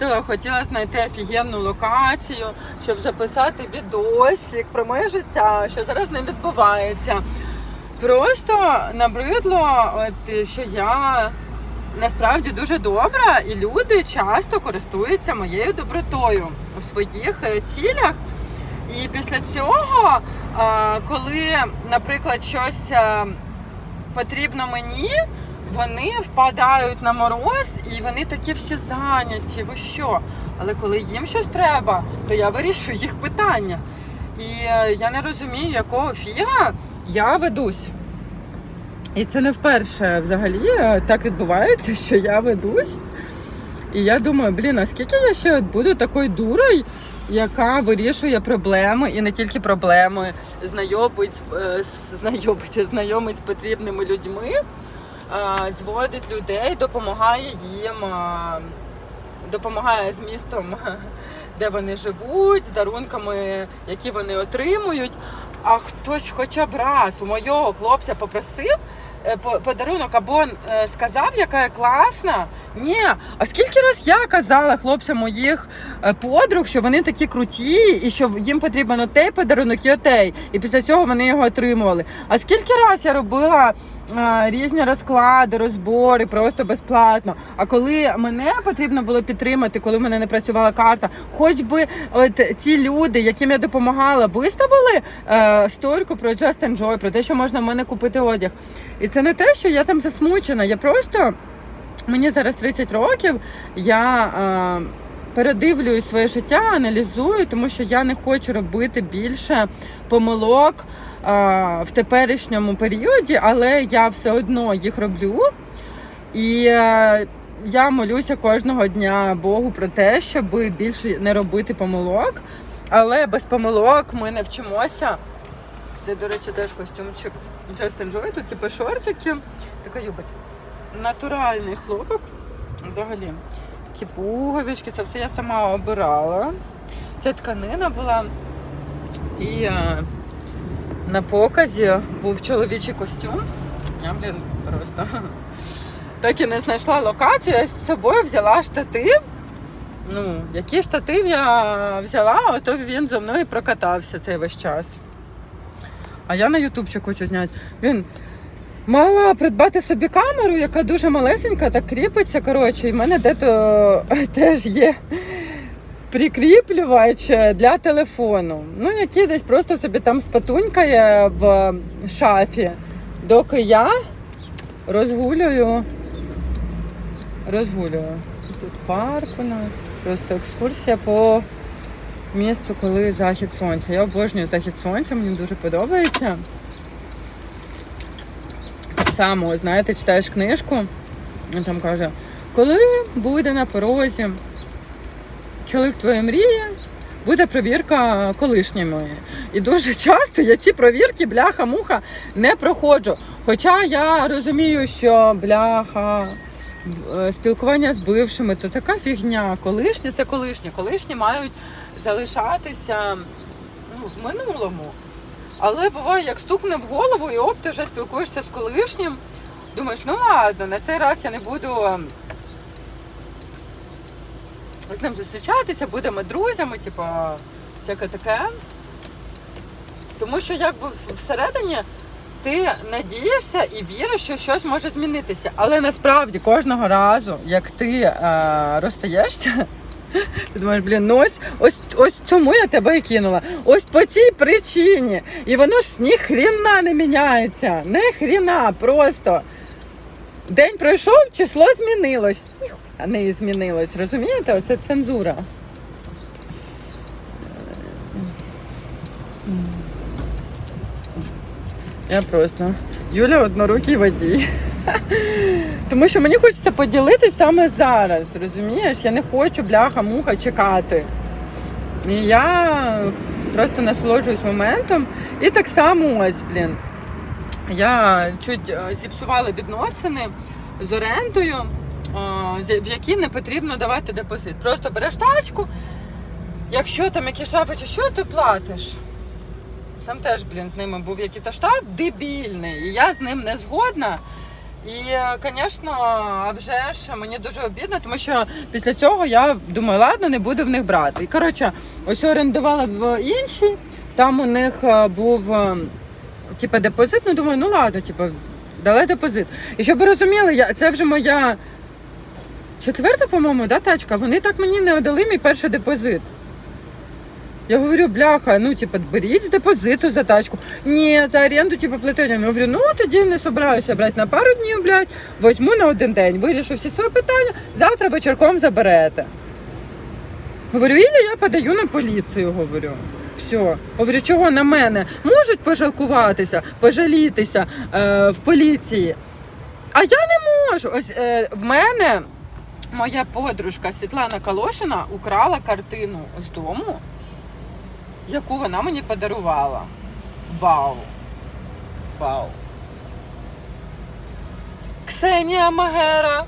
Хотіла- знайти офігенну локацію, щоб записати відосик про моє життя, що зараз не відбувається. Просто набридло, от, що я насправді дуже добра, і люди часто користуються моєю добротою у своїх е, цілях. І після цього, коли, наприклад, щось е, потрібно мені, вони впадають на мороз і вони такі всі зайняті. Ви що? Але коли їм щось треба, то я вирішую їх питання. І е, я не розумію, якого фіга я ведусь. І це не вперше взагалі е, так відбувається, що я ведусь. І я думаю, блін, а скільки я ще буду такою дурою, яка вирішує проблеми і не тільки проблеми, знайомить, е, знайомить, знайомить з потрібними людьми, зводить людей, допомагає їм, е, допомагає з містом, де вони живуть, з дарунками, які вони отримують. А хтось хоча б раз у мого хлопця попросив е, по- подарунок або е, сказав, яка я класна. Ні, а скільки раз я казала хлопцям моїх е, подруг, що вони такі круті, і що їм потрібен отей подарунок і отей. І після цього вони його отримували. А скільки раз я робила е, різні розклади, розбори просто безплатно. А коли мене потрібно було підтримати, коли в мене не працювала карта, хоч би от ті люди, яким я допомагала, виставили е, сторіку про Just Enjoy, про те, що можна в мене купити одяг. І це не те, що я там засмучена. Я просто мені зараз 30 років. Я е, передивлюю своє життя, аналізую, тому що я не хочу робити більше помилок в теперішньому періоді, але я все одно їх роблю. І е, я молюся кожного дня Богу про те, щоб більше не робити помилок. Але без помилок ми не вчимося. Це, до речі, теж костюмчик Just Enjoy. Тут типу шортики, така юбочка. Натуральний хлопок. Взагалі. Такі пуговички, це все я сама обирала. Ця тканина була. І е, на показі був чоловічий костюм. Я, блін, просто так і не знайшла локацію. Я з собою взяла штатив. Ну, який штатив я взяла, ото він зо мною прокатався цей весь час. А я на ютубчик хочу зняти. Він мала придбати собі камеру, яка дуже малесенька, так кріпиться. Коротше, і в мене дето теж є прикріплювач для телефону. Ну, який десь просто собі там спатунькає в шафі, доки я розгулюю. Розгулюю. Тут парк у нас. Просто екскурсія по місту, коли захід сонця. Я обожнюю захід сонця, мені дуже подобається. Так само, знаєте, читаєш книжку, і там каже, коли буде на порозі чоловік твоєї мрії, буде провірка колишніми. І дуже часто я ці провірки, бляха-муха, не проходжу. Хоча я розумію, що бляха. е, Спілкування з бившими то така фігня. Колишні це колишні. Колишні мають залишатися ну, в минулому. Але буває, як стукне в голову, і оп, ти вже спілкуєшся з колишнім. Думаєш, ну ладно, на цей раз я не буду з ним зустрічатися, будемо друзями, типу, всяке таке. Тому що якби всередині ти надієшся і віриш, що щось може змінитися. Але насправді кожного разу, як ти е, розстаєшся, ти думаєш, блін, ну ось, ось, ось тому я тебе і кинула. Ось по цій причині. І воно ж ні хрена не міняється. Не хрена, просто. День пройшов, число змінилось. Ніхуя не змінилось. Розумієте? Оце цензура. Я просто. Юля однорукий водій. Тому що мені хочеться поділитись саме зараз, розумієш? Я не хочу бляха-муха чекати. І я просто насолоджуюсь моментом. І так само ось, блін. Я чуть е, зіпсувала відносини з орендою, в які не потрібно давати депозит. Просто береш тачку, якщо там якісь штрафи чи що, то платиш. Там теж, блін, з ними був якийсь штраф дебільний. І я з ним не згодна. І, звісно, а вже ж мені дуже обідно, тому що після цього я думаю, ладно, не буду в них брати. І коротше, ось орендувала в іншій, там у них е, був е, типу, депозит. Ну думаю, ну ладно, типу, дали депозит. І щоб ви розуміли, я, це вже моя четверта, по-моєму, да, тачка. Вони так мені не дали мій перший депозит. Я говорю, бляха, ну типу, беріть з депозиту за тачку. Ні, за оренду, типу, платити. Я говорю, ну тоді не собираюся брати на пару днів, блядь, возьму на один день, вирішу всі свої питання, завтра вечірком заберете. Говорю, Ілля, я подаю на поліцію, говорю. Все. Говорю, чого на мене? Можуть пожалкуватися, пожалітися е, в поліції. А я не можу. Ось е, в мене моя подружка Світлана Калошина украла картину з дому, яку вона мені подарувала. Вау! Вау! Ксенія Магера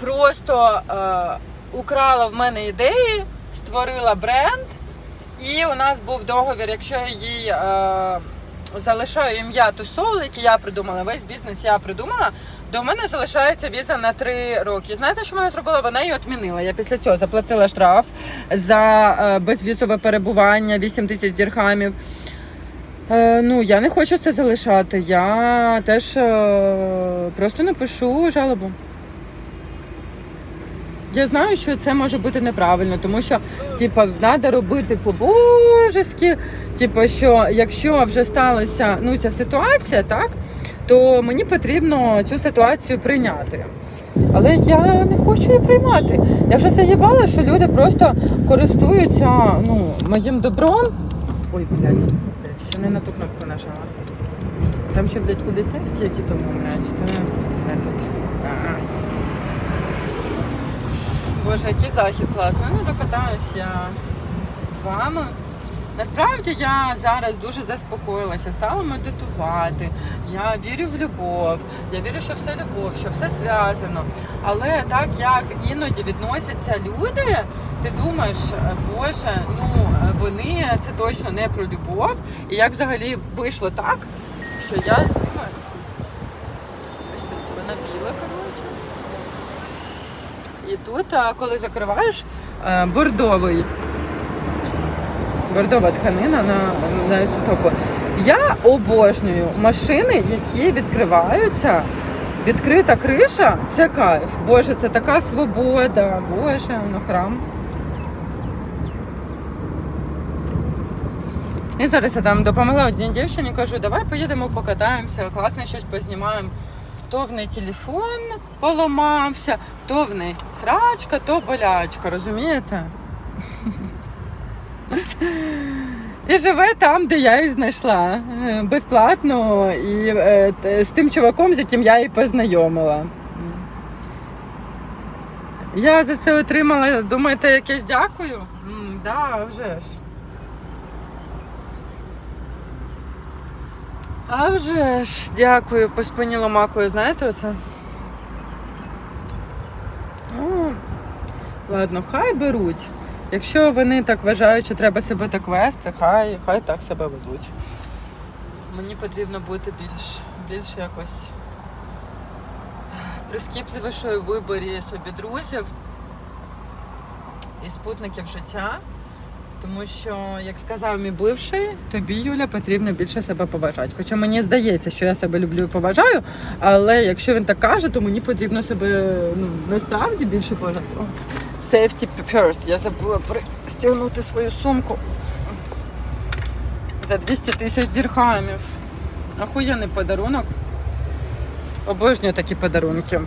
просто е, украла в мене ідеї, створила бренд, і у нас був договір, якщо я їй е, залишаю ім'я Тусол, яке я придумала, весь бізнес я придумала, до мене залишається віза на три роки. Знаєте, що вона зробила? Вона її відмінила. Я після цього заплатила штраф за е, безвізове перебування 8 тисяч дірхамів. Е, ну, я не хочу це залишати. Я теж е, просто напишу жалобу. Я знаю, що це може бути неправильно, тому що типа треба робити по-божески. Типу, що якщо вже сталася ну, ця ситуація, так, то мені потрібно цю ситуацію прийняти. Але я не хочу її приймати. Я вже заїбала, що люди просто користуються ну, моїм добром. Ой, блядь, ще не на ту кнопку нажала. Там ще, блядь, поліцейські, які тому, блядь, то этот. А-а. Боже, який захід класний. Ну, докатаюсь я з вами. Насправді я зараз дуже заспокоїлася, стала медитувати. Я вірю в любов, я вірю, що все любов, що все зв'язано. Але так як іноді відносяться люди, ти думаєш, е, Боже, ну е, вони це точно не про любов. І як взагалі вийшло так, що я з ними. Вона біла, коротше. І тут, коли закриваєш е, бордовий, бордова тканина на, на ізотопу. Я обожнюю машини, які відкриваються. Відкрита криша це кайф. Боже, це така свобода. Боже, ну храм. І зараз я там допомогла одній дівчині, кажу, давай поїдемо покатаємося, класно щось познімаємо. То в неї телефон поламався, то в неї срачка, то болячка, розумієте? І живе там, де я її знайшла. е, Безплатно і е, з тим чуваком, з яким я її познайомила. Я за це отримала, думаєте, якесь дякую? М, да, вже ж. А вже ж, дякую, по спині ломакою, знаєте оце? Ну, ладно, хай беруть. Якщо вони так вважають, що треба себе так вести, хай, хай так себе ведуть. Мені потрібно бути більш, більш якось прискіпливішою в виборі собі друзів і спутників життя. Тому що, як сказав мій бивший, тобі, Юля, потрібно більше себе поважати. Хоча мені здається, що я себе люблю і поважаю, але якщо він так каже, то мені потрібно себе ну, насправді більше поважати. Safety first. Я забула пристягнути свою сумку за 200 тисяч дірхамів. Охуєнний подарунок. Обожнюю такі подарунки.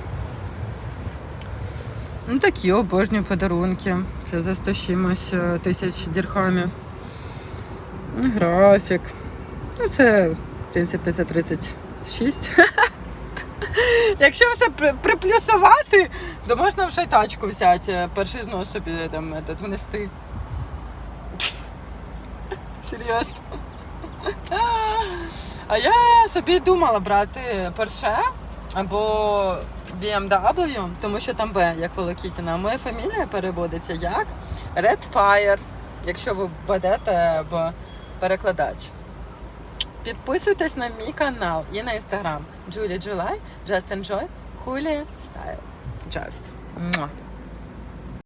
Ну такі обожнюю подарунки. Це за 100 чимось е, тисяч дірхамів. Графік. Ну, це, в принципі, за 36. Якщо все приплюсувати, то можна й тачку взяти, е, перший знос собі там, этот, внести. Серйозно. А я собі думала брати Porsche або BMW, тому що там В, як Волокітіна. А моя фамілія переводиться як Red Fire, якщо ви введете в перекладач. Підписуйтесь на мій канал і на інстаграм Julia July, Just Enjoy, Julia Style. Just. Mwah.